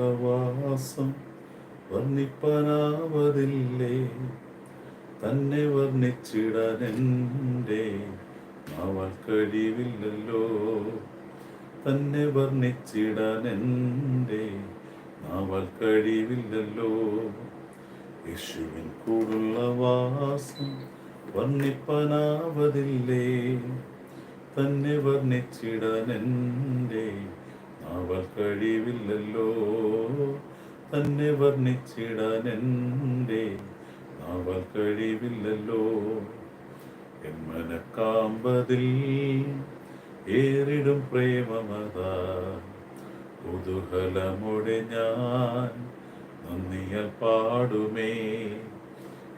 വാസം വർണിപ്പനാവതില്ലേ? തന്നെ വർണിച്ചിടാൻ നാവാൽ കഴിവില്ലല്ലോ. തന്നെ വർണിച്ചിടാൻ നാവാൽ കഴിവില്ലല്ലോ. യേശുവിൻ കൂടുള്ള വാസം വർണിപ്പനാവതില്ലേ? തന്നെ വർണിച്ചിടാൻ നാവാൽ കഴിവില്ലല്ലോ തന്നെ വർണിച്ചിടാൻ എന്റെ അവൾ കഴിവില്ലല്ലോ എന്മനക്കാമ്പതിൽ ഏറിടും പ്രേമമതാ. കുതൂഹലമോടെ ഞാൻ നന്ദിയാൽ പാടുമേ.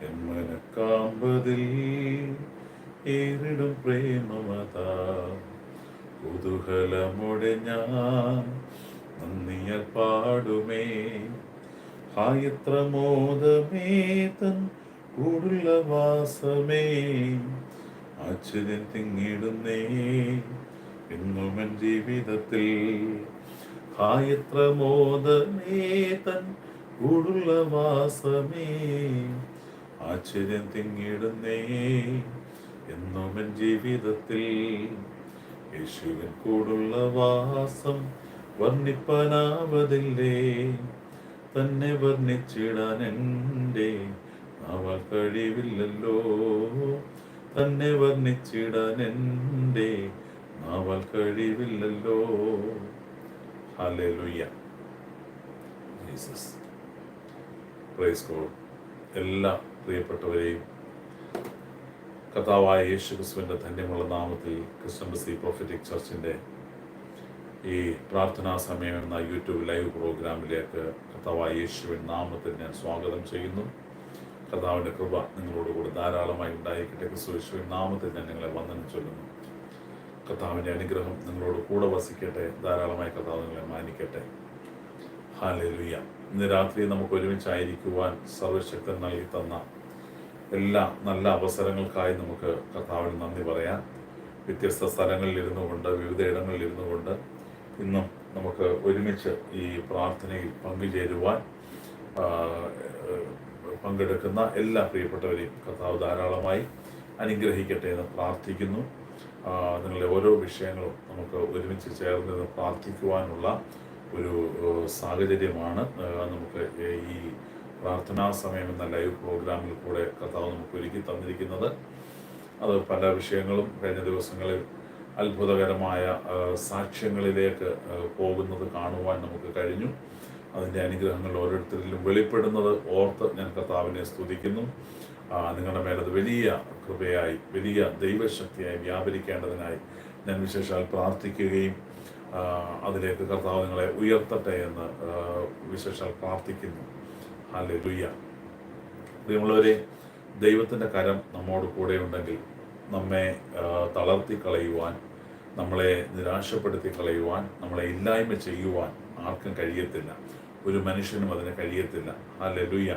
എന്മനക്കാമ്പതിൽ ഏറിടും പ്രേമമതാ. കുതൂഹലമോടെ ഞാൻ പാടുമേ. ഹായത്ര മോദമേ തൻ കൂടുള്ള വാസമേ. ആശ്ചര്യം തിങ്ങിടുന്നേ എന്നുമൻ ജീവിതത്തിൽ. ഹായത്ര മോദമേ തൻ കൂടുള്ള വാസമേ. ആശ്ചര്യം തിങ്ങിടുന്നേ എന്നുമൻ ജീവിതത്തിൽ. യേശുവിൻ കൂടുള്ള വാസം വർണിപ്പനാവതില്ലേ? തന്നെ വർണിച്ചിടാൻ എന്റെ അവൾ കഴിവില്ലല്ലോ. തന്നെ വർണിച്ചിടാൻ എന്റെ അവൾ കഴിവില്ലല്ലോ. ജീസസ്. Price call. എല്ലാ പ്രിയപ്പെട്ടവരെയും കർത്താവായ യേശു ക്രിസ്തുവിന്റെ ധന്യമുള്ള നാമത്തിൽ ക്രിസ്ത്യൻ പ്രൊഫറ്റിക് ചർച്ചിന്റെ ഈ പ്രാർത്ഥനാ സമയം എന്ന യൂട്യൂബ് ലൈവ് പ്രോഗ്രാമിലേക്ക് കർത്താവായ യേശുവിൻ നാമത്തിൽ ഞാൻ സ്വാഗതം ചെയ്യുന്നു. കർത്താവിന്റെ കൃപ നിങ്ങളോട് ധാരാളമായി ഉണ്ടായിരിക്കട്ടെ. യേശുവിൻ നാമത്തിൽ ഞാൻ നിങ്ങളെ വന്ദനം ചൊല്ലുന്നു. കർത്താവിന്റെ അനുഗ്രഹം നിങ്ങളോട് കൂടെ വസിക്കട്ടെ. ധാരാളമായി കർത്താവ് നിങ്ങളെ മാനിക്കട്ടെ. ഹാലലുയ്യ ഇന്ന് രാത്രി നമുക്ക് ഒരുമിച്ചായിരിക്കുവാൻ സർവശക്തൻ നൽകി തന്ന എല്ലാ നല്ല അവസരങ്ങൾക്കായി നമുക്ക് കർത്താവിന് നന്ദി പറയാം വ്യത്യസ്ത സ്ഥലങ്ങളിൽ ഇരുന്നു കൊണ്ട് വിവിധ ഇടങ്ങളിൽ ഇരുന്നു കൊണ്ട് ഇന്നും നമുക്ക് ഒരുമിച്ച് ഈ പ്രാർത്ഥനയിൽ പങ്കുചേരുവാൻ പങ്കെടുക്കുന്ന എല്ലാ പ്രിയപ്പെട്ടവരെയും കർത്താവ് ധാരാളമായി അനുഗ്രഹിക്കട്ടെ എന്ന് പ്രാർത്ഥിക്കുന്നു. നിങ്ങളുടെ ഓരോ വിഷയങ്ങളും നമുക്ക് ഒരുമിച്ച് ചേർന്ന് പ്രാർത്ഥിക്കുവാനുള്ള ഒരു സാഹചര്യമാണ് നമുക്ക് ഈ പ്രാർത്ഥനാ സമയം എന്ന ലൈവ് പ്രോഗ്രാമിൽ കൂടെ കർത്താവ് നമുക്ക് ഒരുക്കി തന്നിരിക്കുന്നത്. അത് പല വിഷയങ്ങളും കഴിഞ്ഞ ദിവസങ്ങളിൽ അത്ഭുതകരമായ സാക്ഷ്യങ്ങളിലേക്ക് പോകുന്നത് കാണുവാൻ നമുക്ക് കഴിഞ്ഞു. അതിന്റെ അനുഗ്രഹങ്ങൾ ഓരോരുത്തരിലും വെളിപ്പെടുന്നത് ഓർത്ത് ഞാൻ കർത്താവിനെ സ്തുതിക്കുന്നു. നിങ്ങളുടെ മേലത് വലിയ കൃപയായി വലിയ ദൈവശക്തിയായി വ്യാപരിക്കേണ്ടതിനായി ഞാൻ വിശേഷാൽ പ്രാർത്ഥിക്കുകയും അതിലേക്ക് കർത്താവ് നിങ്ങളെ ഉയർത്തട്ടെ എന്ന് വിശേഷാൽ പ്രാർത്ഥിക്കുന്നു. ഹാലെ ലുയ്യ പ്രിയമുള്ളവരെ ദൈവത്തിന്റെ കരം നമ്മോട് കൂടെ ഉണ്ടെങ്കിൽ നമ്മെ തളർത്തി കളയുവാൻ നമ്മളെ നിരാശപ്പെടുത്തി കളയുവാൻ നമ്മളെ ഇല്ലായ്മ ചെയ്യുവാൻ ആർക്കും കഴിയത്തില്ല. ഒരു മനുഷ്യനും അതിന് കഴിയത്തില്ല. ഹാലലുയ്യ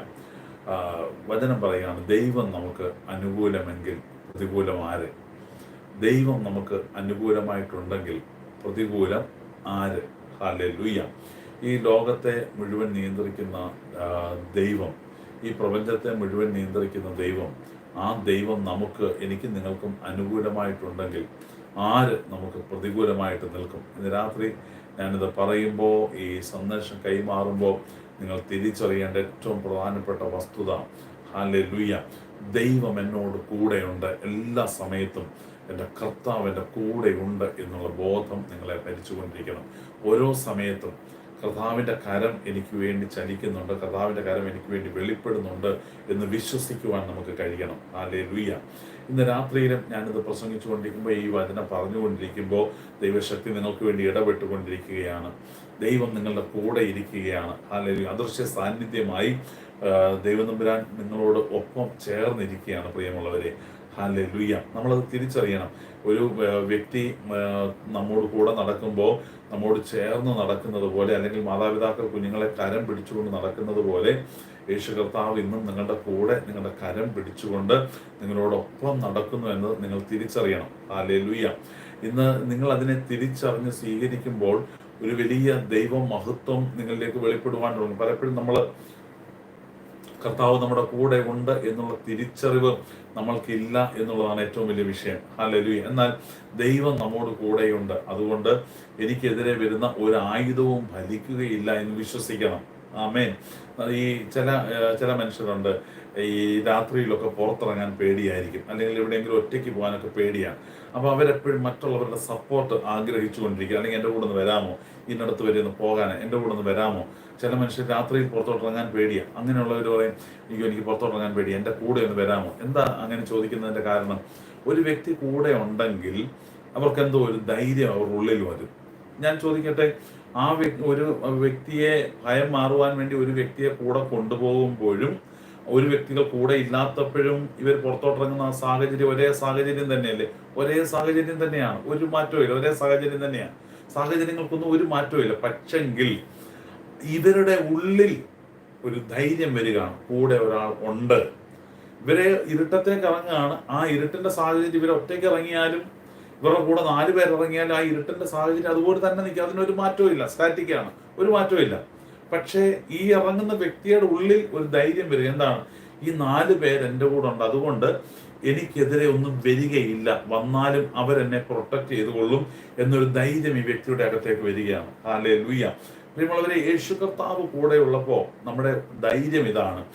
വചനം പറയുകയാണ് ദൈവം നമുക്ക് അനുകൂലമെങ്കിൽ പ്രതികൂലം ആര്? ദൈവം നമുക്ക് അനുകൂലമായിട്ടുണ്ടെങ്കിൽ പ്രതികൂലം ആര്? ഹാലലുയ്യ ഈ ലോകത്തെ മുഴുവൻ നിയന്ത്രിക്കുന്ന ദൈവം ഈ പ്രപഞ്ചത്തെ മുഴുവൻ നിയന്ത്രിക്കുന്ന ദൈവം ആ ദൈവം നമുക്ക് എനിക്കും നിങ്ങൾക്കും അനുകൂലമായിട്ടുണ്ടെങ്കിൽ ആര് നമുക്ക് പ്രതികൂലമായിട്ട് നിൽക്കും? ഇന്ന് രാത്രി ഞാനിത് പറയുമ്പോൾ ഈ സന്ദേശം കൈമാറുമ്പോൾ നിങ്ങൾ തിരിച്ചറിയേണ്ട ഏറ്റവും പ്രധാനപ്പെട്ട വസ്തുത ഹാലെ ലുയ്യ ദൈവം എന്നോട് കൂടെയുണ്ട് എല്ലാ സമയത്തും എന്റെ കർത്താവ് എന്റെ കൂടെയുണ്ട് എന്നുള്ള ബോധം നിങ്ങളെ ഭരിച്ചുകൊണ്ടിരിക്കണം. ഓരോ സമയത്തും കർത്താവിന്റെ കരം എനിക്ക് വേണ്ടി ചലിക്കുന്നുണ്ട് കർത്താവിന്റെ കരം എനിക്ക് വേണ്ടി വെളിപ്പെടുന്നുണ്ട് എന്ന് വിശ്വസിക്കുവാൻ നമുക്ക് കഴിയണം. ആ ലുയ്യ ഇന്ന് രാത്രിയിലും ഞാനിത് പ്രസംഗിച്ചുകൊണ്ടിരിക്കുമ്പോൾ ഈ വചനം പറഞ്ഞുകൊണ്ടിരിക്കുമ്പോൾ ദൈവശക്തി നിങ്ങൾക്ക് വേണ്ടി ഇടപെട്ടുകൊണ്ടിരിക്കുകയാണ്. ദൈവം നിങ്ങളുടെ കൂടെ ഇരിക്കുകയാണ്. അല്ലെങ്കിൽ അദൃശ്യ സാന്നിധ്യമായി ദൈവം നമ്പുരാൻ നിങ്ങളോട് ഒപ്പം ചേർന്നിരിക്കുകയാണ് പ്രിയമുള്ളവരെ. ഹാലെ ലുയ്യ നമ്മളത് തിരിച്ചറിയണം. ഒരു വ്യക്തി നമ്മോട് കൂടെ നടക്കുമ്പോൾ നമ്മോട് ചേർന്ന് നടക്കുന്നത് പോലെ അല്ലെങ്കിൽ മാതാപിതാക്കൾ കുഞ്ഞുങ്ങളെ കരം പിടിച്ചുകൊണ്ട് നടക്കുന്നത് പോലെ യേശു കർത്താവ് ഇന്നും നിങ്ങളുടെ കൂടെ നിങ്ങളുടെ കരം പിടിച്ചുകൊണ്ട് നിങ്ങളോടൊപ്പം നടക്കുന്നു എന്ന് നിങ്ങൾ തിരിച്ചറിയണം. ആ ലുയ്യ ഇന്ന് നിങ്ങൾ അതിനെ തിരിച്ചറിഞ്ഞ് സ്വീകരിക്കുമ്പോൾ ഒരു വലിയ ദൈവ മഹത്വം നിങ്ങളിലേക്ക് വെളിപ്പെടുവാൻ തുടങ്ങും പലപ്പോഴും നമ്മൾ കർത്താവ് നമ്മുടെ കൂടെ ഉണ്ട് എന്നുള്ള തിരിച്ചറിവ് നമ്മൾക്കില്ല എന്നുള്ളതാണ് ഏറ്റവും വലിയ വിഷയം. ഹല്ലേലൂയ എന്നാൽ ദൈവം നമ്മോട് കൂടെയുണ്ട്. അതുകൊണ്ട് എനിക്കെതിരെ വരുന്ന ഒരു ആയുധവും ഫലിക്കുകയില്ല എന്ന് വിശ്വസിക്കണം. ആമേൻ ഈ ചില ചില മനുഷ്യരുണ്ട്. ഈ രാത്രിയിലൊക്കെ പുറത്തിറങ്ങാൻ പേടിയായിരിക്കും. അല്ലെങ്കിൽ എവിടെയെങ്കിലും ഒറ്റയ്ക്ക് പോകാനൊക്കെ പേടിയാണ്. അപ്പോൾ അവരെപ്പോഴും മറ്റുള്ളവരുടെ സപ്പോർട്ട് ആഗ്രഹിച്ചുകൊണ്ടിരിക്കുക. അല്ലെങ്കിൽ എന്റെ കൂടെ ഒന്ന് വരാമോ? ഇന്നടത്ത് വരെ ഒന്ന് പോകാൻ എന്റെ കൂടെ ഒന്ന് വരാമോ? ചില മനുഷ്യർ രാത്രിയിൽ പുറത്തോട്ട് ഇറങ്ങാൻ പേടിയാണ് അങ്ങനെയുള്ളവർ പറയും അയ്യോ എനിക്ക് പുറത്തോട്ട് ഇറങ്ങാൻ പേടിയാണ് എന്റെ കൂടെ ഒന്ന് വരാമോ? എന്താ അങ്ങനെ ചോദിക്കുന്നതിന്റെ കാരണം? ഒരു വ്യക്തി കൂടെ ഉണ്ടെങ്കിൽ അവർക്ക് എന്തോ ഒരു ധൈര്യം അവരുടെ ഉള്ളിൽ വരും. ഞാൻ ചോദിക്കട്ടെ ആ വ്യക്തി ഒരു വ്യക്തിയെ ഭയം മാറുവാൻ വേണ്ടി ഒരു വ്യക്തിയെ കൂടെ കൊണ്ടുപോകുമ്പോഴും ഒരു വ്യക്തികൾ കൂടെ ഇല്ലാത്തപ്പോഴും ഇവർ പുറത്തോട്ടിറങ്ങുന്ന സാഹചര്യം ഒരേ സാഹചര്യം തന്നെയല്ലേ? ഒരേ സാഹചര്യം തന്നെയാണ്. ഒരു മാറ്റവും ഇല്ല. ഒരേ സാഹചര്യം തന്നെയാണ്. സാഹചര്യങ്ങൾക്കൊന്നും ഒരു മാറ്റവും ഇല്ല. പക്ഷെങ്കിൽ ഇവരുടെ ഉള്ളിൽ ഒരു ധൈര്യം വരികയാണ്. കൂടെ ഒരാൾ ഉണ്ട്. ഇവരെ ഇരുട്ടത്തേക്ക് ഇറങ്ങുകയാണ്. ആ ഇരുട്ടിന്റെ സാഹചര്യം ഇവരെ ഒറ്റയ്ക്ക് ഇറങ്ങിയാലും ഇവരുടെ കൂടെ നാല് പേർ ഇറങ്ങിയാലും ആ ഇരുട്ടിന്റെ സാഹചര്യം അതുപോലെ തന്നെ നിൽക്കും. അതിനൊരു മാറ്റവും ഇല്ല. സ്റ്റാറ്റിക്കാണ് ഒരു മാറ്റവും ഇല്ല. പക്ഷേ ഈ ഇറങ്ങുന്ന വ്യക്തിയുടെ ഉള്ളിൽ ഒരു ധൈര്യം വരും. എന്താണ്? ഈ നാല് പേര് എന്റെ കൂടെ ഉണ്ട്. അതുകൊണ്ട് എനിക്കെതിരെ ഒന്നും വരികയില്ല. വന്നാലും അവരെന്നെ പ്രൊട്ടക്ട് ചെയ്തുകൊള്ളും എന്നൊരു ധൈര്യം ഈ വ്യക്തിയുടെ അകത്തേക്ക് വരികയാണ്. ഹാലേ ലൂയ പ്രിയമുള്ളവരെ യേശു കർത്താവ് കൂടെ ഉള്ളപ്പോൾ നമ്മുടെ ധൈര്യം ഇതാണ്.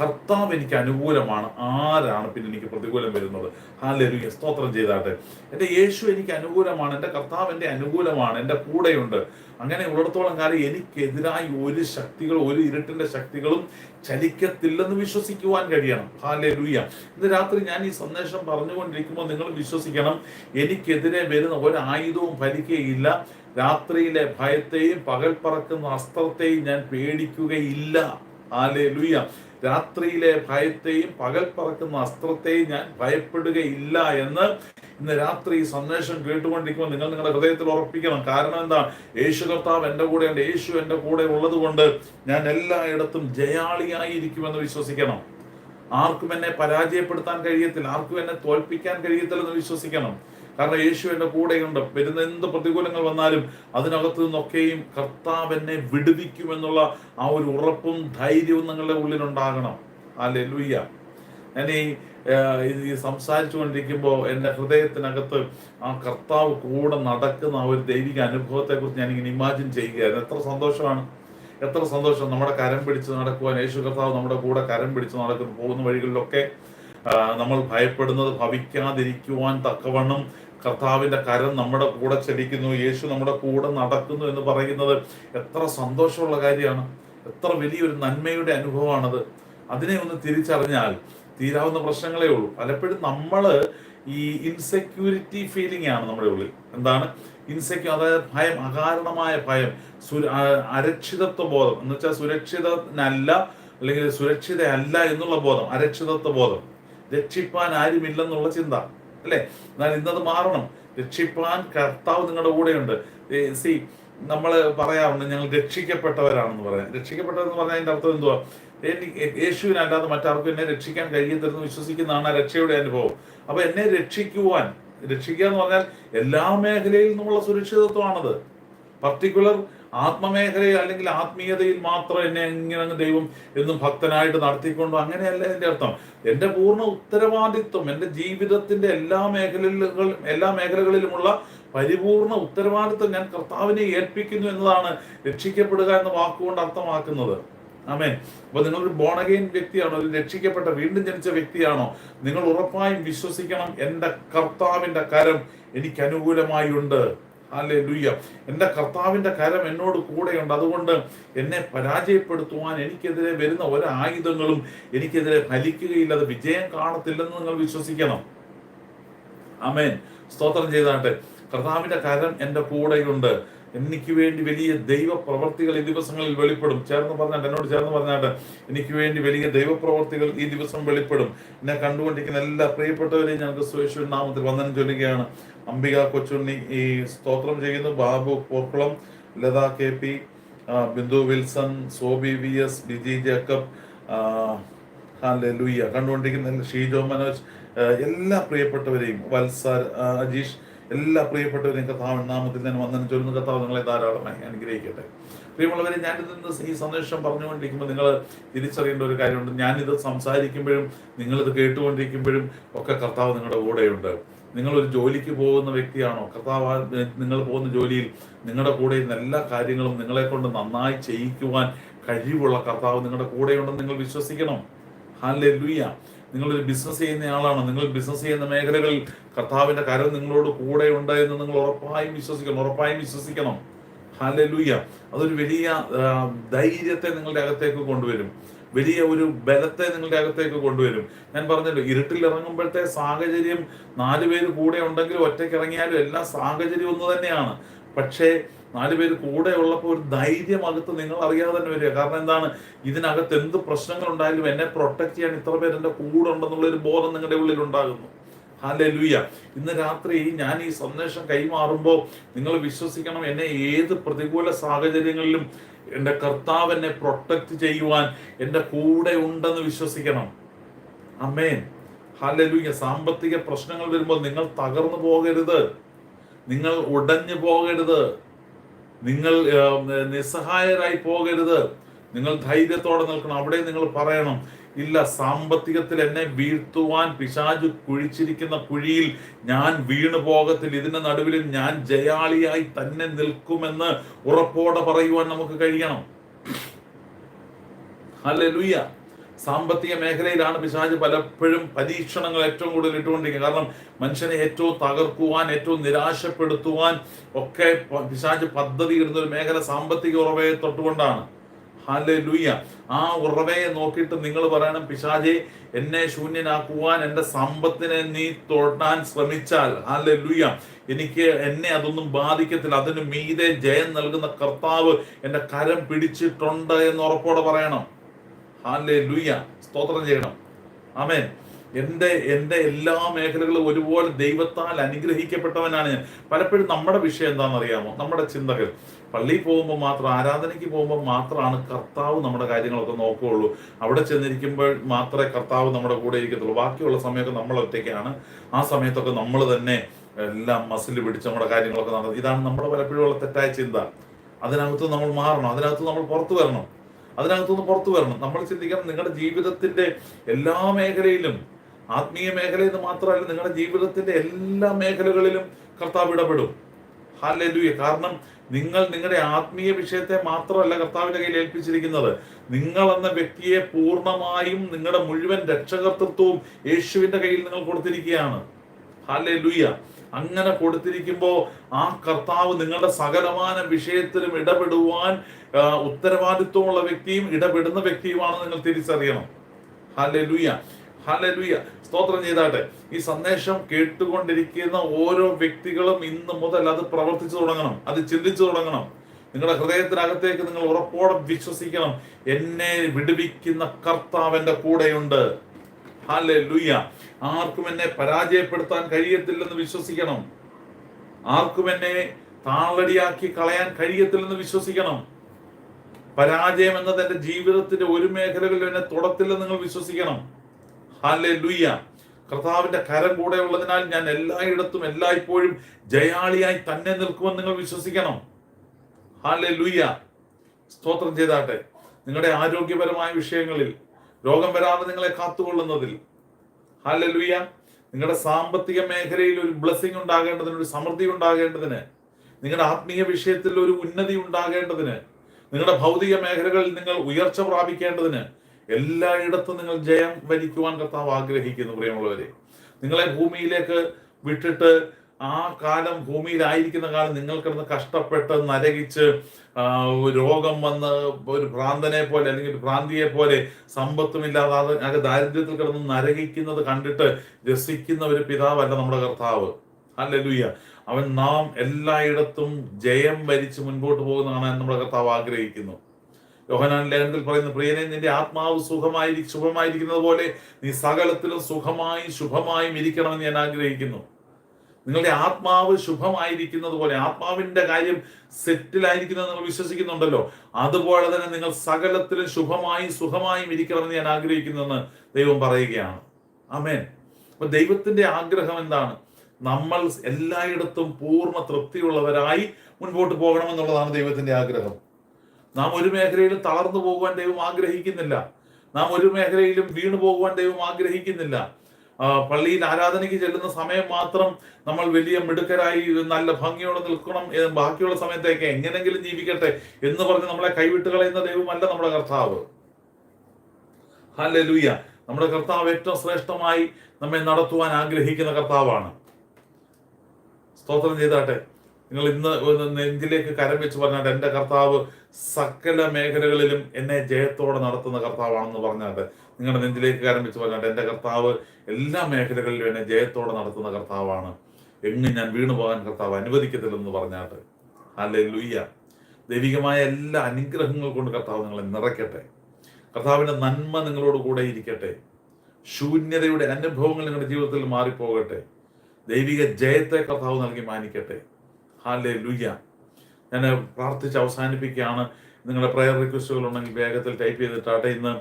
കർത്താവ് എനിക്ക് അനുകൂലമാണ്. ആരാണ് പിന്നെ എനിക്ക് പ്രതികൂലം വരുന്നത്? ഹാലരുയ സ്തോത്രം ചെയ്താട്ടെ. എന്റെ യേശു എനിക്ക് അനുകൂലമാണ്. എന്റെ കർത്താവ് എന്റെ അനുകൂലമാണ്. എന്റെ കൂടെയുണ്ട്. അങ്ങനെ ഉള്ളിടത്തോളം കാലം എനിക്കെതിരായി ഒരു ശക്തികൾ ഒരു ഇരുട്ടിന്റെ ശക്തികളും ചലിക്കത്തില്ലെന്ന് വിശ്വസിക്കുവാൻ കഴിയണം. ഹാലരുയ ഇന്ന് രാത്രി ഞാൻ ഈ സന്ദേശം പറഞ്ഞുകൊണ്ടിരിക്കുമ്പോൾ നിങ്ങൾ വിശ്വസിക്കണം. എനിക്കെതിരെ വരുന്ന ഒരു ആയുധവും ഫലിക്കുകയില്ല. രാത്രിയിലെ ഭയത്തെയും പകൽ പറക്കുന്ന അസ്ത്രത്തെയും ഞാൻ പേടിക്കുകയില്ല. ആലേ ലൂയ രാത്രിയിലെ ഭയത്തെയും പകൽ പറക്കുന്ന അസ്ത്രത്തെയും ഞാൻ ഭയപ്പെടുകയില്ല എന്ന് ഇന്ന് രാത്രി ഈ സന്ദേശം കേട്ടുകൊണ്ടിരിക്കുമ്പോൾ നിങ്ങൾ നിങ്ങളുടെ ഹൃദയത്തിൽ ഉറപ്പിക്കണം. കാരണം എന്താ? യേശു കർത്താവ് എന്റെ കൂടെയുണ്ട് യേശു എന്റെ കൂടെ ഉള്ളത് കൊണ്ട് ഞാൻ എല്ലായിടത്തും ജയാളിയായിരിക്കുമെന്ന് വിശ്വസിക്കണം. ആർക്കും എന്നെ പരാജയപ്പെടുത്താൻ കഴിയത്തില്ല. ആർക്കും എന്നെ തോൽപ്പിക്കാൻ കഴിയത്തില്ലെന്ന് വിശ്വസിക്കണം. കാരണം യേശു എന്റെ കൂടെയുണ്ട് വരുന്ന എന്ത് പ്രതികൂലങ്ങൾ വന്നാലും അതിനകത്തു നിന്നൊക്കെയും കർത്താവ് എന്നെ വിടുവിക്കുമെന്നുള്ള ആ ഒരു ഉറപ്പും ധൈര്യവും നിങ്ങളുടെ ഉള്ളിലുണ്ടാകണം. അല്ലെ ലൂയ്യ ഞാൻ ഈ ഈ സംസാരിച്ചു കൊണ്ടിരിക്കുമ്പോൾ എന്റെ ഹൃദയത്തിനകത്ത് ആ കർത്താവ് കൂടെ നടക്കുന്ന ആ ഒരു ദൈവിക അനുഭവത്തെ കുറിച്ച് ഞാനിങ്ങനെ ഇമാജിൻ ചെയ്യുകയായിരുന്നു. എത്ര സന്തോഷമാണ്. എത്ര സന്തോഷം. നമ്മുടെ കരം പിടിച്ച് നടക്കുവാൻ യേശു കർത്താവ് നമ്മുടെ കൂടെ കരം പിടിച്ച് നടക്കുന്നു പോകുന്ന വഴികളിലൊക്കെ നമ്മൾ ഭയപ്പെടുന്നത് ഭവിക്കാതിരിക്കുവാൻ തക്കവണ്ണം കർത്താവിന്റെ കരം നമ്മുടെ കൂടെ ചലിക്കുന്നു യേശു നമ്മുടെ കൂടെ നടക്കുന്നു എന്ന് പറയുന്നത് എത്ര സന്തോഷമുള്ള കാര്യമാണ്. എത്ര വലിയൊരു നന്മയുടെ അനുഭവമാണത്. അതിനെ ഒന്ന് തിരിച്ചറിഞ്ഞാൽ തീരാവുന്ന പ്രശ്നങ്ങളേ ഉള്ളൂ. പലപ്പോഴും നമ്മൾ ഈ ഇൻസെക്യൂരിറ്റി ഫീലിംഗ് ആണ് നമ്മുടെ ഉള്ളിൽ. എന്താണ്? ഇൻസെക്യൂ അതായത് ഭയം അകാരണമായ ഭയം അരക്ഷിതത്വ ബോധം. എന്ന് വെച്ചാൽ സുരക്ഷിതനല്ല അല്ലെങ്കിൽ സുരക്ഷിതയല്ല എന്നുള്ള ബോധം. അരക്ഷിതത്വ ബോധം. രക്ഷിപ്പാൻ ആരുമില്ലെന്നുള്ള ചിന്ത. അല്ലേ? എന്നാൽ ഇന്നത് മാറണം. രക്ഷിപ്പാൻ കർത്താവ് നിങ്ങളുടെ കൂടെയുണ്ട്. സി നമ്മൾ പറയാറുണ്ട് ഞങ്ങൾ രക്ഷിക്കപ്പെട്ടവരാണെന്ന് പറയാം. രക്ഷിക്കപ്പെട്ടവരെന്ന് പറഞ്ഞാൽ അതിന്റെ അർത്ഥം എന്തുവാ? എനിക്ക് യേശുവിനല്ലാതെ മറ്റാർക്കും എന്നെ രക്ഷിക്കാൻ കഴിയത്തില്ലെന്ന് വിശ്വസിക്കുന്നതാണ് ആ രക്ഷയുടെ അനുഭവം. അപ്പൊ എന്നെ രക്ഷിക്കുവാൻ രക്ഷിക്കുക എന്ന് പറഞ്ഞാൽ എല്ലാ മേഖലയിൽ നിന്നുള്ള സുരക്ഷിതത്വമാണത്. പർട്ടിക്കുലർ ആത്മമേഖലയിൽ അല്ലെങ്കിൽ ആത്മീയതയിൽ മാത്രം എന്നെ ഇങ്ങനെ ദൈവം എന്നും ഭക്തനായിട്ട് നടത്തിക്കൊണ്ടു? അങ്ങനെയല്ല എന്റെ അർത്ഥം. എന്റെ പൂർണ ഉത്തരവാദിത്വം എന്റെ ജീവിതത്തിന്റെ എല്ലാ മേഖലകൾ എല്ലാ മേഖലകളിലുമുള്ള പരിപൂർണ ഉത്തരവാദിത്വം ഞാൻ കർത്താവിനെ ഏൽപ്പിക്കുന്നു എന്നതാണ് രക്ഷിക്കപ്പെടുക എന്ന വാക്കുകൊണ്ട് അർത്ഥമാക്കുന്നത്. ആമേ അപ്പൊ നിങ്ങളൊരു ബോണഗെയിൻ വ്യക്തിയാണോ? ഒരു രക്ഷിക്കപ്പെട്ട വീണ്ടും ജനിച്ച വ്യക്തിയാണോ? നിങ്ങൾ ഉറപ്പായും വിശ്വസിക്കണം എന്റെ കർത്താവിന്റെ കരം എനിക്ക് അനുകൂലമായി ഉണ്ട്. അല്ലെ ലുയ്യ എന്റെ കർത്താവിന്റെ കരം എന്നോട് കൂടെയുണ്ട്. അതുകൊണ്ട് എന്നെ പരാജയപ്പെടുത്തുവാൻ എനിക്കെതിരെ വരുന്ന ഒരു ആയുധങ്ങളും എനിക്കെതിരെ ഫലിക്കുകയില്ല. അത് വിജയം കാണത്തില്ലെന്ന് നിങ്ങൾ വിശ്വസിക്കണം. അമേൻ സ്തോത്രം ചെയ്താട്ടെ. കർത്താവിന്റെ കരം എന്റെ കൂടെയുണ്ട്. എനിക്ക് വേണ്ടി വലിയ ദൈവ പ്രവർത്തികൾ ഈ ദിവസങ്ങളിൽ വെളിപ്പെടും. ചേർന്ന് പറഞ്ഞാട്ട് എന്നോട് ചേർന്ന് പറഞ്ഞാട്ട് എനിക്ക് വേണ്ടി വലിയ ദൈവ പ്രവർത്തികൾ ഈ ദിവസം വെളിപ്പെടും. എന്നെ കണ്ടുകൊണ്ടിരിക്കുന്ന എല്ലാ പ്രിയപ്പെട്ടവരെയും ഞങ്ങൾക്ക് ക്രിസ്തുവേശ്വരൻ നാമത്തിൽ വന്ദനം ചൊല്ലുകയാണ്. അംബിക കൊച്ചുണ്ണി ഈ സ്തോത്രം ചെയ്യുന്നു. Babu Porkulam Latha K P Bindu Wilson Sobi V S Biji Jacob ഹാലൂയ്യ കണ്ടുകൊണ്ടിരിക്കുന്ന ഷീജോ മനോജ് എല്ലാ പ്രിയപ്പെട്ടവരെയും വത്സർ അജീഷ് എല്ലാ പ്രിയപ്പെട്ടവരെയും കർത്താവ് നാമത്തിൽ തന്നെ വന്ദനം ചൊല്ലുന്ന കഥാവ് നിങ്ങളെ ധാരാളമായി അനുഗ്രഹിക്കട്ടെ. പ്രിയമുള്ളവരെ ഞാനിത് ഈ സന്ദേശം പറഞ്ഞുകൊണ്ടിരിക്കുമ്പോൾ നിങ്ങൾ തിരിച്ചറിയേണ്ട ഒരു കാര്യമുണ്ട്. ഞാനിത് സംസാരിക്കുമ്പോഴും നിങ്ങളിത് കേട്ടുകൊണ്ടിരിക്കുമ്പോഴും ഒക്കെ കർത്താവ് നിങ്ങളുടെ കൂടെയുണ്ട്. നിങ്ങൾ ഒരു ജോലിക്ക് പോകുന്ന വ്യക്തിയാണോ? കർത്താവ് നിങ്ങൾ പോകുന്ന ജോലിയിൽ നിങ്ങളുടെ കൂടെ എല്ലാ കാര്യങ്ങളും നിങ്ങളെ കൊണ്ട് നന്നായി ചെയ്യിക്കുവാൻ കഴിവുള്ള കർത്താവ് നിങ്ങളുടെ കൂടെയുണ്ടെന്ന് നിങ്ങൾ വിശ്വസിക്കണം. ഹാൻ ലുയ്യ നിങ്ങളൊരു ബിസിനസ് ചെയ്യുന്ന ആളാണ്. നിങ്ങൾ ബിസിനസ് ചെയ്യുന്ന മേഖലകളിൽ കർത്താവിന്റെ കരം നിങ്ങളോട് കൂടെ ഉണ്ട് എന്ന് നിങ്ങൾ ഉറപ്പായും വിശ്വസിക്കണം ഉറപ്പായും വിശ്വസിക്കണം. ഹാലെ ലുയ്യ അതൊരു വലിയ ധൈര്യത്തെ നിങ്ങളുടെ അകത്തേക്ക് കൊണ്ടുവരും. വലിയ ഒരു ബലത്തെ നിങ്ങളുടെ അകത്തേക്ക് കൊണ്ടുവരും. ഞാൻ പറഞ്ഞല്ലോ ഇരുട്ടിൽ ഇറങ്ങുമ്പോഴത്തെ സാഹചര്യം നാലുപേര് കൂടെ ഉണ്ടെങ്കിലും ഒറ്റയ്ക്ക് ഇറങ്ങിയാലും എല്ലാ സാഹചര്യം ഒന്ന് തന്നെയാണ്. പക്ഷേ നാല് പേര് കൂടെ ഉള്ളപ്പോൾ ഒരു ധൈര്യം അകത്ത് നിങ്ങൾ അറിയാതെ തന്നെ വരിക. കാരണം എന്താണ്? ഇതിനകത്ത് എന്ത് പ്രശ്നങ്ങൾ ഉണ്ടായാലും എന്നെ പ്രൊട്ടക്ട് ചെയ്യാൻ ഇത്ര പേര് എന്റെ കൂടെ ഉണ്ടെന്നുള്ള ഒരു ബോധം നിങ്ങളുടെ ഉള്ളിൽ ഉണ്ടാകുന്നു. ഹാലെ ലൂയ ഇന്ന് രാത്രി ഞാൻ ഈ സന്ദേശം കൈമാറുമ്പോൾ നിങ്ങൾ വിശ്വസിക്കണം എന്നെ ഏത് പ്രതികൂല സാഹചര്യങ്ങളിലും എന്റെ കർത്താവ് എന്നെ പ്രൊട്ടക്ട് ചെയ്യുവാൻ എന്റെ കൂടെ ഉണ്ടെന്ന് വിശ്വസിക്കണം. അമ്മേൻ ഹാലലൂയ സാമ്പത്തിക പ്രശ്നങ്ങൾ വരുമ്പോൾ നിങ്ങൾ തകർന്നു പോകരുത്. നിങ്ങൾ ഉടഞ്ഞു പോകരുത്. നിങ്ങൾ നിസ്സഹായരായി പോകരുത്. നിങ്ങൾ ധൈര്യത്തോടെ നിൽക്കണം. അവിടെ നിങ്ങൾ പറയണം ഇല്ല സാമ്പത്തികത്തിൽ എന്നെ വീഴ്ത്തുവാൻ പിശാജ് കുഴിച്ചിരിക്കുന്ന കുഴിയിൽ ഞാൻ വീണു പോകത്തിൽ ഇതിന്റെ നടുവിലും ഞാൻ ജയാളിയായി തന്നെ നിൽക്കുമെന്ന് ഉറപ്പോടെ പറയുവാൻ നമുക്ക് കഴിയണം. ഹല്ലേലൂയ സാമ്പത്തിക മേഖലയിലാണ് പിശാജ് പലപ്പോഴും പരീക്ഷണങ്ങൾ ഏറ്റവും കൂടുതൽ ഇട്ടുകൊണ്ടിരിക്കുന്നത്. കാരണം മനുഷ്യനെ ഏറ്റവും തകർക്കുവാൻ ഏറ്റവും നിരാശപ്പെടുത്തുവാൻ ഒക്കെ പിശാജ് പദ്ധതി ഇടുന്ന ഒരു മേഖല സാമ്പത്തിക ഉറവയെ തൊട്ടുകൊണ്ടാണ്. ഹാലെ ലൂയ ആ ഉറവയെ നോക്കിയിട്ട് നിങ്ങൾ പറയണം പിശാജെ എന്നെ ശൂന്യനാക്കുവാൻ എന്റെ സമ്പത്തിനെ നീ തൊടാൻ ശ്രമിച്ചാൽ ഹാലെ ലൂയ്യ എനിക്ക് എന്നെ അതൊന്നും ബാധിക്കത്തില്ല. അതിന് മീതെ ജയം നൽകുന്ന കർത്താവ് എന്റെ കരം പിടിച്ചിട്ടുണ്ട് എന്ന് ഉറപ്പോടെ പറയണം. ഹാലെ ലൂയ സ്തോത്രം ചെയ്യണം. ആമേൻ. എന്റെ എന്റെ എല്ലാ മേഖലകളും ഒരുപോലെ ദൈവത്താൽ അനുഗ്രഹിക്കപ്പെട്ടവനാണ് ഞാൻ. പലപ്പോഴും നമ്മുടെ വിഷയം എന്താണെന്ന് അറിയാമോ നമ്മുടെ ചിന്തകൾ. പള്ളിയിൽ പോകുമ്പോൾ മാത്രം ആരാധനയ്ക്ക് പോകുമ്പോൾ മാത്രമാണ് കർത്താവ് നമ്മുടെ കാര്യങ്ങളൊക്കെ നോക്കുകയുള്ളൂ. അവിടെ ചെന്നിരിക്കുമ്പോൾ മാത്രമേ കർത്താവ് നമ്മുടെ കൂടെ ഇരിക്കത്തുള്ളൂ. ബാക്കിയുള്ള സമയമൊക്കെ നമ്മൾ ഒറ്റയ്ക്കാണ്. ആ സമയത്തൊക്കെ നമ്മൾ തന്നെ എല്ലാം മസിൽ പിടിച്ച് നമ്മുടെ കാര്യങ്ങളൊക്കെ നടന്നത് ഇതാണ് നമ്മുടെ പലപ്പോഴും ഉള്ള തെറ്റായ ചിന്ത. അതിനകത്ത് നമ്മൾ മാറണം. അതിനകത്ത് നമ്മൾ പുറത്തു വരണം. അതിനകത്തുനിന്ന് പുറത്തു വരണം. നമ്മൾ ചിന്തിക്കണം നിങ്ങളുടെ ജീവിതത്തിന്റെ എല്ലാ മേഖലയിലും ആത്മീയ മേഖലയിൽ നിന്ന് മാത്രമല്ല നിങ്ങളുടെ ജീവിതത്തിന്റെ എല്ലാ മേഖലകളിലും കർത്താവ് ഇടപെടും. ഹാലലൂയ കാരണം നിങ്ങൾ നിങ്ങളുടെ ആത്മീയ വിഷയത്തെ മാത്രമല്ല കർത്താവിന്റെ കയ്യിൽ ഏൽപ്പിച്ചിരിക്കുന്നത്. നിങ്ങൾ എന്ന വ്യക്തിയെ പൂർണമായും നിങ്ങളുടെ മുഴുവൻ രക്ഷകർത്തൃത്വവും യേശുവിന്റെ കയ്യിൽ നിങ്ങൾ കൊടുത്തിരിക്കുകയാണ്. ഹാലൂയ അങ്ങനെ കൊടുത്തിരിക്കുമ്പോൾ ആ കർത്താവ് നിങ്ങളുടെ സകലമാന വിഷയത്തിലും ഇടപെടുവാൻ ഉത്തരവാദിത്വമുള്ള വ്യക്തിയും ഇടപെടുന്ന വ്യക്തിയുമാണെന്ന് നിങ്ങൾ തിരിച്ചറിയണം. ഹലലുയ ഹലലുയ സ്തോത്രം ചെയ്താട്ടെ. ഈ സന്ദേശം കേട്ടുകൊണ്ടിരിക്കുന്ന ഓരോ വ്യക്തികളും ഇന്ന് മുതൽ അത് പ്രവർത്തിച്ചു തുടങ്ങണം. അത് ചിന്തിച്ചു തുടങ്ങണം. നിങ്ങളുടെ ഹൃദയത്തിനകത്തേക്ക് നിങ്ങൾ ഉറപ്പോടെ വിശ്വസിക്കണം. എന്നെ വിടുവിക്കുന്ന കർത്താവിന്റെ കൂടെയുണ്ട്. ഹാലൂയ ആർക്കും എന്നെ പരാജയപ്പെടുത്താൻ കഴിയത്തില്ലെന്ന് വിശ്വസിക്കണം. ആർക്കും എന്നെ താളടിയാക്കി കളയാൻ കഴിയത്തില്ലെന്ന് വിശ്വസിക്കണം. പരാജയം എന്നത് എന്റെ ജീവിതത്തിന്റെ ഒരു മേഖലകളിൽ എന്നെ തുടത്തില്ലെന്ന് നിങ്ങൾ വിശ്വസിക്കണം. ഹാലെ ലുയ്യ കർത്താവിന്റെ കരം കൂടെ ഉള്ളതിനാൽ ഞാൻ എല്ലായിടത്തും എല്ലായ്പ്പോഴും ജയാളിയായി തന്നെ നിൽക്കുമെന്ന് നിങ്ങൾ വിശ്വസിക്കണം. ഹാലെ ലുയ്യ സ്തോത്രം ചെയ്താട്ടെ. നിങ്ങളുടെ ആരോഗ്യപരമായ വിഷയങ്ങളിൽ രോഗം വരാതെ നിങ്ങളെ കാത്തുകൊള്ളുന്നതിൽ ഹാലെ നിങ്ങളുടെ സാമ്പത്തിക മേഖലയിൽ ഒരു ബ്ലെസ്സിങ് ഉണ്ടാകേണ്ടതിന് ഒരു സമൃദ്ധി ഉണ്ടാകേണ്ടതിന് നിങ്ങളുടെ ആത്മീയ വിഷയത്തിൽ ഒരു ഉന്നതി ഉണ്ടാകേണ്ടതിന് നിങ്ങളുടെ ഭൗതിക മേഖലകളിൽ നിങ്ങൾ ഉയർച്ച പ്രാപിക്കേണ്ടതിന് എല്ലായിടത്തും നിങ്ങൾ ജയം വരിക്കുവാൻ കർത്താവ് ആഗ്രഹിക്കുന്നു പ്രിയമുള്ളവരെ. നിങ്ങളെ ഭൂമിയിലേക്ക് വിട്ടിട്ട് ആ കാലം ഭൂമിയിലായിരിക്കുന്ന കാലം നിങ്ങൾ കിടന്ന് കഷ്ടപ്പെട്ട് നരകിച്ച് രോഗം വന്ന് ഒരു ഭ്രാന്തനെ പോലെ അല്ലെങ്കിൽ ഒരു ഭ്രാന്തിയെ പോലെ സമ്പത്തുമില്ലാതെ ആകെ ദാരിദ്ര്യത്തിൽ കിടന്ന് നരകിക്കുന്നത് കണ്ടിട്ട് രസിക്കുന്ന ഒരു പിതാവല്ല നമ്മുടെ കർത്താവ്. അല്ലെ അവൻ നാം എല്ലായിടത്തും ജയം വരിച്ച് മുൻപോട്ട് പോകുന്ന കാണാൻ നമ്മുടെ കർത്താവ് ആഗ്രഹിക്കുന്നു. യോഹനാൻ ലേഖനത്തിൽ പറയുന്ന പ്രിയനെ നിന്റെ ആത്മാവ് സുഖമായി ശുഭമായിരിക്കുന്നത് പോലെ നീ സകലത്തിലും സുഖമായി ശുഭമായും ഇരിക്കണമെന്ന് ഞാൻ ആഗ്രഹിക്കുന്നു. നിങ്ങളുടെ ആത്മാവ് ശുഭമായിരിക്കുന്നത് പോലെ ആത്മാവിന്റെ കാര്യം സെറ്റിലായിരിക്കുന്നത് നിങ്ങൾ വിശ്വസിക്കുന്നുണ്ടല്ലോ. അതുപോലെ തന്നെ നിങ്ങൾ സകലത്തിലും ശുഭമായും സുഖമായും ഇരിക്കണമെന്ന് ഞാൻ ആഗ്രഹിക്കുന്നുവെന്ന് ദൈവം പറയുകയാണ്. ആമേൻ. അപ്പൊ ദൈവത്തിന്റെ ആഗ്രഹം എന്താണ്? നമ്മൾ എല്ലായിടത്തും പൂർണ തൃപ്തിയുള്ളവരായി മുൻപോട്ട് പോകണമെന്നുള്ളതാണ് ദൈവത്തിന്റെ ആഗ്രഹം. നാം ഒരു മേഖലയിലും തളർന്നു പോകുവാൻ ദൈവം ആഗ്രഹിക്കുന്നില്ല. നാം ഒരു മേഖലയിലും വീണു പോകുവാൻ ദൈവം ആഗ്രഹിക്കുന്നില്ല. പള്ളിയിൽ ആരാധനയ്ക്ക് ചെല്ലുന്ന സമയം മാത്രം നമ്മൾ വലിയ മിടുക്കരായി നല്ല ഭംഗിയോടെ നിൽക്കണം ബാക്കിയുള്ള സമയത്തേക്ക് എങ്ങനെങ്കിലും ജീവിക്കട്ടെ എന്ന് പറഞ്ഞ് നമ്മളെ കൈവിട്ട് കളയുന്ന ദൈവമല്ല നമ്മുടെ കർത്താവ്. ഹല്ലേലൂയ. നമ്മുടെ കർത്താവ് ഏറ്റവും ശ്രേഷ്ഠമായി നമ്മെ നടത്തുവാൻ ആഗ്രഹിക്കുന്ന കർത്താവാണ്. സ്തോത്രം ചെയ്താട്ടെ. നിങ്ങൾ ഇന്ന് നെഞ്ചിലേക്ക് കരം വെച്ച് പറഞ്ഞാൽ എന്റെ കർത്താവ് സകല മേഖലകളിലും എന്നെ ജയത്തോടെ നടത്തുന്ന കർത്താവാണെന്ന് പറഞ്ഞാൽ നിങ്ങളുടെ നെഞ്ചിലേക്ക് കരം വെച്ച് പറഞ്ഞാൽ എന്റെ കർത്താവ് എല്ലാ മേഖലകളിലും എന്നെ ജയത്തോടെ നടത്തുന്ന കർത്താവാണ്. എങ്ങും ഞാൻ വീണു പോകാൻ കർത്താവ് അനുവദിക്കത്തില്ലെന്ന് പറഞ്ഞാട്ട് അല്ലെ ലുയ്യ ദൈവികമായ എല്ലാ അനുഗ്രഹങ്ങൾ കൊണ്ട് കർത്താവ് നിങ്ങളെ നിറയ്ക്കട്ടെ. കർത്താവിന്റെ നന്മ നിങ്ങളോട് കൂടെ ഇരിക്കട്ടെ. ശൂന്യതയുടെ അനുഭവങ്ങൾ നിങ്ങളുടെ ജീവിതത്തിൽ മാറിപ്പോകട്ടെ. ദൈവിക ജയത്തെ കർത്താവ് നൽകി മാനിക്കട്ടെ. ഹാലെ ലുയ്യ ഞാൻ പ്രാർത്ഥിച്ച് അവസാനിപ്പിക്കുകയാണ്. നിങ്ങളുടെ പ്രയർ റിക്വസ്റ്റുകൾ ഉണ്ടെങ്കിൽ വേഗത്തിൽ ടൈപ്പ് ചെയ്തിട്ടാട്ടെ ഇന്ന്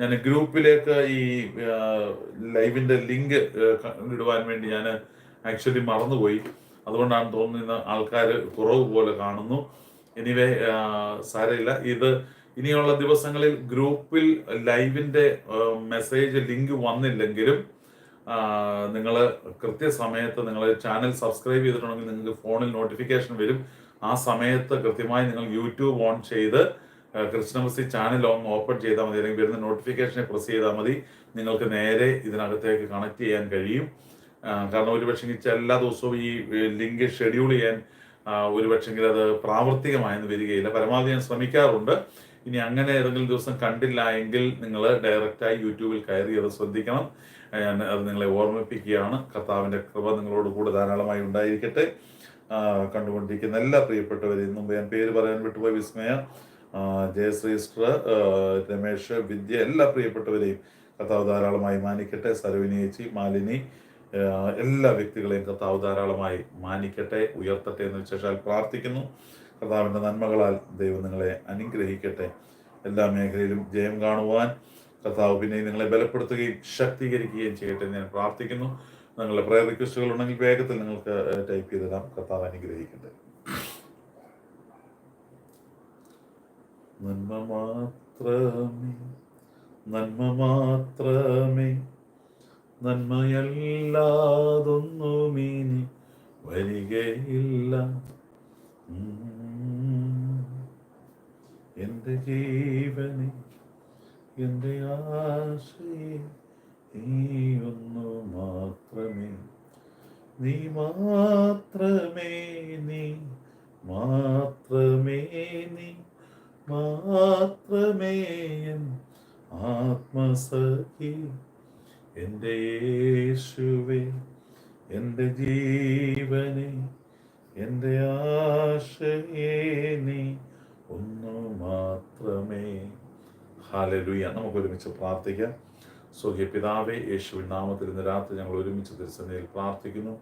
ഞാൻ ഗ്രൂപ്പിലേക്ക് ഈ ലൈവിന്റെ ലിങ്ക് ഇടുവാൻ വേണ്ടി ഞാൻ ആക്ച്വലി മറന്നുപോയി. അതുകൊണ്ടാണ് തോന്നുന്നു ആൾക്കാർ കുറവ് പോലെ കാണുന്നു. എനിവേ സാരമില്ല. ഇത് ഇനിയുള്ള ദിവസങ്ങളിൽ ഗ്രൂപ്പിൽ ലൈവിന്റെ മെസ്സേജ് ലിങ്ക് വന്നില്ലെങ്കിലും നിങ്ങൾ കൃത്യസമയത്ത് നിങ്ങൾ ചാനൽ സബ്സ്ക്രൈബ് ചെയ്തിട്ടുണ്ടെങ്കിൽ നിങ്ങൾക്ക് ഫോണിൽ നോട്ടിഫിക്കേഷൻ വരും. ആ സമയത്ത് കൃത്യമായി നിങ്ങൾ യൂട്യൂബ് ഓൺ ചെയ്ത് കൃഷ്ണമസി ചാനൽ ഓപ്പൺ ചെയ്താൽ മതി. അല്ലെങ്കിൽ വരുന്ന നോട്ടിഫിക്കേഷനെ പ്രസ് ചെയ്താൽ മതി. നിങ്ങൾക്ക് നേരെ ഇതിനകത്തേക്ക് കണക്ട് ചെയ്യാൻ കഴിയും. കാരണം ഒരുപക്ഷെ എല്ലാ ദിവസവും ഈ ലിങ്ക് ഷെഡ്യൂൾ ചെയ്യാൻ ഒരുപക്ഷെ അത് പ്രാവർത്തികമായെന്ന് വരികയില്ല. പരമാവധി ഞാൻ ശ്രമിക്കാറുണ്ട്. ഇനി അങ്ങനെ ഏതെങ്കിലും ദിവസം കണ്ടില്ല എങ്കിൽ നിങ്ങൾ ഡയറക്റ്റായി യൂട്യൂബിൽ കയറി അത് ശ്രദ്ധിക്കണം. ഞാൻ അത് നിങ്ങളെ ഓർമ്മിപ്പിക്കുകയാണ്. കർത്താവിന്റെ കൃപ നിങ്ങളോട് കൂടെ ധാരാളമായി ഉണ്ടായിരിക്കട്ടെ. കണ്ടുകൊണ്ടിരിക്കുന്ന എല്ലാ പ്രിയപ്പെട്ടവരെയും മുമ്പ് ഞാൻ പേര് പറയാൻ വിട്ടുപോയി വിസ്മയ ജയശ്രീസ്റ്റർ രമേശ് വിദ്യ എല്ലാ പ്രിയപ്പെട്ടവരെയും കർത്താവ് ധാരാളമായി മാനിക്കട്ടെ. സരോവിനി ചേച്ചി മാലിനി എല്ലാ വ്യക്തികളെയും കർത്താവ് ധാരാളമായി മാനിക്കട്ടെ ഉയർത്തട്ടെ എന്ന് വിശേഷാൽ പ്രാർത്ഥിക്കുന്നു. കർത്താവിന്റെ നന്മകളാൽ ദൈവം നിങ്ങളെ അനുഗ്രഹിക്കട്ടെ. എല്ലാ മേഖലയിലും ജയം കാണുവാൻ കർത്താവ് പിന്നെ നിങ്ങളെ ബലപ്പെടുത്തുകയും ശക്തീകരിക്കുകയും ചെയ്യട്ടെ ഞാൻ പ്രാർത്ഥിക്കുന്നു. നിങ്ങളുടെ പ്രയർ റിക്വസ്റ്റുകൾ ഉണ്ടെങ്കിൽ വേഗത്തിൽ നിങ്ങൾക്ക് ടൈപ്പ് ചെയ്ത് തരാം കർത്താവ് അനുഗ്രഹിക്കട്ടെ. നന്മ മാത്രമേ നന്മ മാത്രമേ നന്മയല്ലാതൊന്നുമിനി വരികയില്ല. ഉം. എന്റെ ജീവനെ എന്റെ ആശയെ നീ ഒന്നു മാത്രമേ. നീ മാത്രമേ നീ മാത്രമേ നീ മാത്രമേ ആത്മസഖി. എന്റെ യേശുവേ എന്റെ ജീവനെ എന്റെ ആശയേ നീ ഒന്നു മാത്രമേ ഹാലലുയ. നമുക്ക് ഒരുമിച്ച് പ്രാർത്ഥിക്കാം. സ്വകീയ പിതാവെ യേശുവിൻ നാമത്തിൽ ഇന്ന് രാത്രി ഞങ്ങൾ ഒരുമിച്ച് തിരുസന്നിയിൽ പ്രാർത്ഥിക്കുന്നു.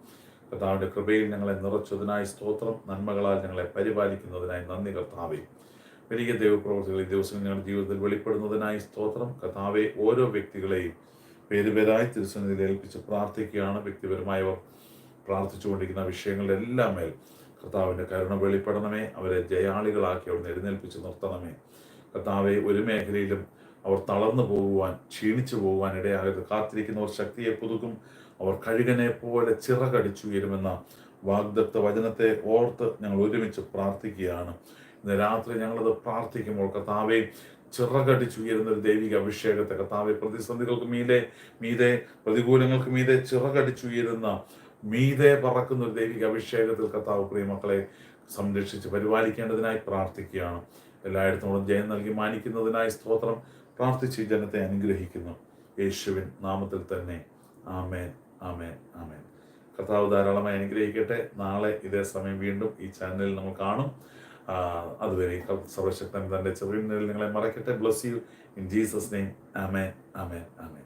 കർത്താവിന്റെ കൃപയിൽ ഞങ്ങളെ നിറച്ചതിനായി സ്തോത്രം. നന്മകളാൽ ഞങ്ങളെ പരിപാലിക്കുന്നതിനായി നന്ദി കർത്താവെ. വലിയ ദൈവപ്രവർത്തികൾ ഈ ദിവസം ഞങ്ങളുടെ ജീവിതത്തിൽ വെളിപ്പെടുന്നതിനായി സ്തോത്രം. കർത്താവെ ഓരോ വ്യക്തികളെയും പേരുപേരായി തിരുസന്നിധിയിൽ ഏൽപ്പിച്ച് പ്രാർത്ഥിക്കുകയാണ്. വ്യക്തിപരമായവർ പ്രാർത്ഥിച്ചുകൊണ്ടിരിക്കുന്ന വിഷയങ്ങളുടെ എല്ലാം മേൽ കർത്താവിന്റെ കരുണ വെളിപ്പെടണമേ. അവരെ ജയാളികളാക്കി അവിടെ എഴുന്നേൽപ്പിച്ച് നിർത്തണമേ. കർത്താവെ ഒരു മേഖലയിലും അവർ തളർന്നു പോകുവാൻ ക്ഷീണിച്ചു പോകുവാൻ ഇടയാകരുത്. കാത്തിരിക്കുന്നവർ ശക്തിയെ പുതുക്കും. അവർ കഴുകനെ പോലെ ചിറകടിച്ചുയരുമെന്ന വാഗ്ദത്ത വചനത്തെ ഓർത്ത് ഞങ്ങൾ ഒരുമിച്ച് പ്രാർത്ഥിക്കുകയാണ്. ഇന്ന് രാത്രി ഞങ്ങളത് പ്രാർത്ഥിക്കുമ്പോൾ കർത്താവെ ചിറകടിച്ചുയരുന്ന ഒരു ദൈവിക അഭിഷേകത്തെ കർത്താവെ പ്രതിസന്ധികൾക്ക് മീതെ മീതെ പ്രതികൂലങ്ങൾക്ക് മീതെ ചിറകടിച്ചുയരുന്ന മീതെ പറക്കുന്ന ഒരു ദൈവിക അഭിഷേകത്തിൽ കർത്താവ് പ്രിയമക്കളെ സംരക്ഷിച്ച് പരിപാലിക്കേണ്ടതിനായി പ്രാർത്ഥിക്കുകയാണ്. എല്ലായിടത്തും ജയം നൽകി മാനിക്കുന്നതിനായി സ്തോത്രം പ്രാർത്ഥിച്ച് ജനത്തെ അനുഗ്രഹിക്കുന്നു. യേശുവിൻ നാമത്തിൽ തന്നെ. ആമേൻ ആമേൻ ആമേൻ. കർത്താവ് ധാരാളമായി അനുഗ്രഹിക്കട്ടെ. നാളെ ഇതേ സമയം വീണ്ടും ഈ ചാനലിൽ നമ്മൾ കാണും. അതുവരെ സർവശക്തൻ തന്റെ ചെറിയ നിങ്ങളെ മറക്കട്ടെ. Bless you in Jesus name amen amen amen.